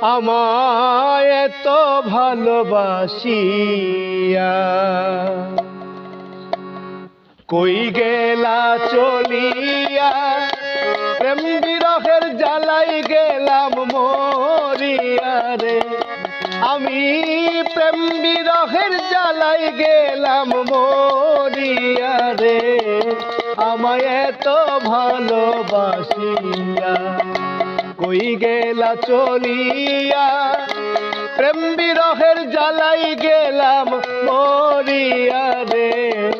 আমায় এত ভালোবাসিয়া। কই গেলা চলিয়া? প্রেম বিরহের জ্বালাই গেলাম মরিয়া রে। আমি প্রেম বিরহের জ্বালাই গেলাম মরিয়া রে। আমায় এত ভালোবাসিয়া। কই গেলা চলিয়া। প্রেম বিরহের জ্বালাই গেলাম মরিয়া রে।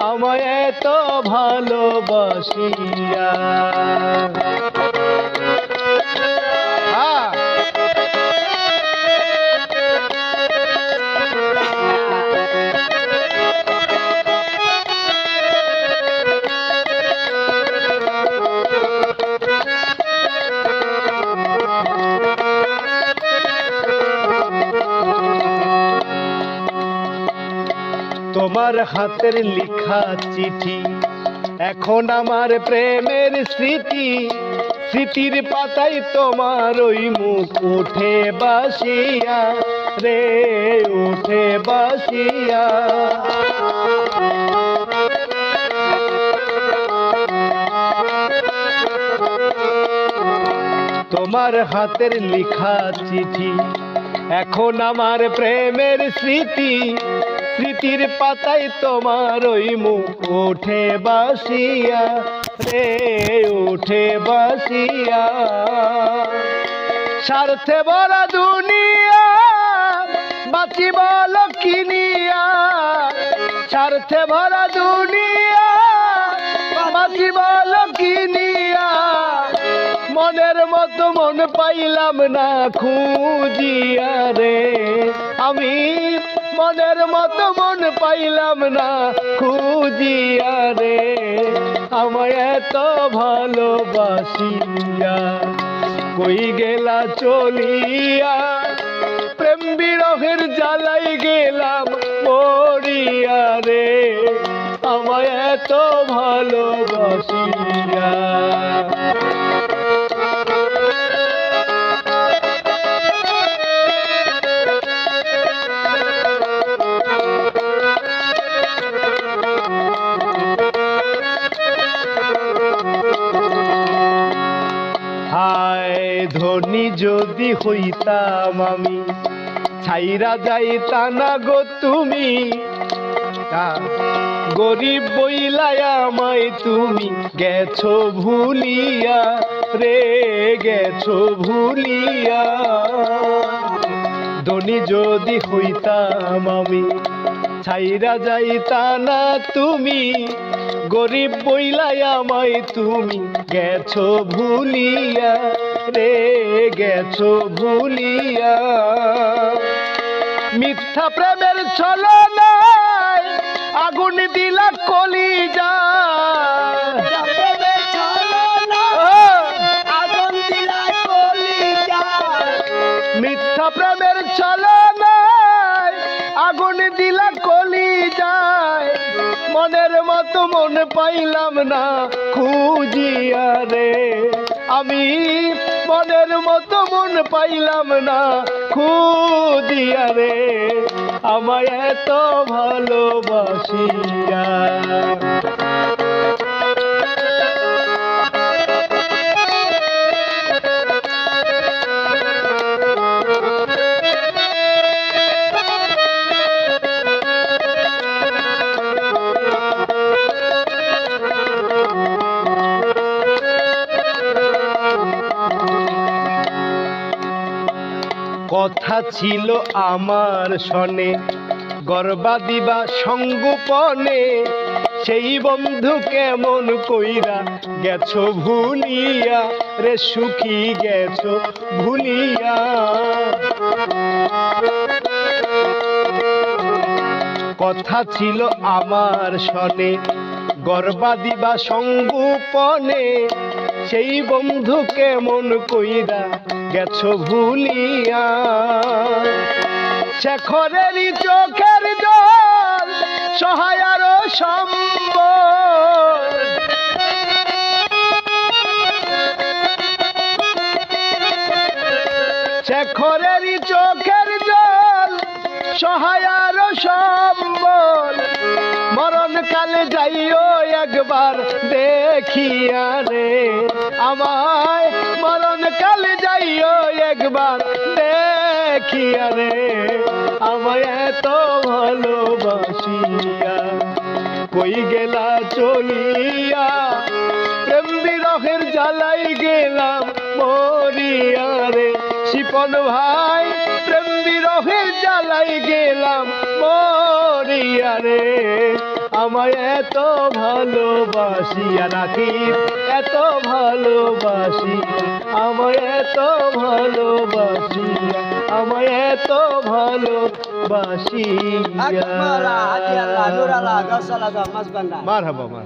আমায় এত ভালোবাসিয়া। তোমার হাতের লিখা চিঠি। এখন আমার প্রেমের স্মৃতি, স্মৃতির পাতায় তোমার ওই মুখ উঠে বাসিয়া, রে উঠে বাসিয়া। তোমার হাতের লেখা চিঠি, এখন আমার প্রেমের স্মৃতি স্মৃতির পাতায় তোমার ওই মুখ ওঠে বাসিয়া, রে ওঠে বাসিয়া। স্বার্থে বলা দুনিয়া বাঁচি বল কিনিয়া স্বার্থে ভরা দুনিয়া বাঁচি বল কিনিয়া মনের মতো মন পাইলাম না খুঁজিয়া রে। আমি মনের মতো মন পাইলাম না, খুঁজিয়া রে। আমায় এত ভালোবাসিয়া, কই গেলা চলিয়া? প্রেম বিরহের জ্বালাই গেলাম মরিয়া রে। আমায় এত ভালোবাসিয়া। যদি হইতাম আমি, ছাইরা যাইতা না গো তুমি। গরিব বইলাই আমায় তুমি গেছো ভুলিয়া, রে গেছো ভুলিয়া। ধনী যদি হইতাম আমি, ছাইরা যাইতা না তুমি, গরিব বইলাই আমায় তুমি গেছো ভুলিয়া। রে গেছো ভুলিয়া। মিথ্যা প্রেমের ছলনায় আগুন দিলা কলি যা মিথ্যা প্রেমের ছলনায় আগুন দিলা কলি যায় মনের মতো মন পাইলাম না খুঁজিয়া রে। আমি মনের মতো মন পাইলাম না খুদিয়া রে। আমায় এত ভালোবাসিয়া। কথা ছিল আমার সনে গর্বা দিবা সঙ্গোপনে। সেই বন্ধু কেমন কইরা গেছো ভুলিয়া? রে সুখী গেছো ভুলিয়া। কথা ছিল আমার সনে গর্বা দিবা সঙ্গোপনে সেই বন্ধু কেমন কইরা গেছো ভুলিয়া? শেখরের চোখের জল সহায়ার চোখের জল সহায়ার সম্বল। মরণ কালে যাইও একবার দেখিয়া রে। আমায় মরণ কালে যাইও একবার দেখিয়া রে। আমায় এত ভালোবাসিয়া। কই গেলা চলিয়া? প্রেম বিরহের জ্বালাই গেলাম মরিয়া রে। শিপন ভাই আমায় এত ভালোবাসিয়া রাখিব এত ভালোবাসি? আমায় এত ভালোবাসিয়া আমায় এত ভালোবাসিয়া আকবার আদি আল্লাহ নূর আল্লাহ দশ আল্লাহ মাস বান্দা। মার হাবা মার।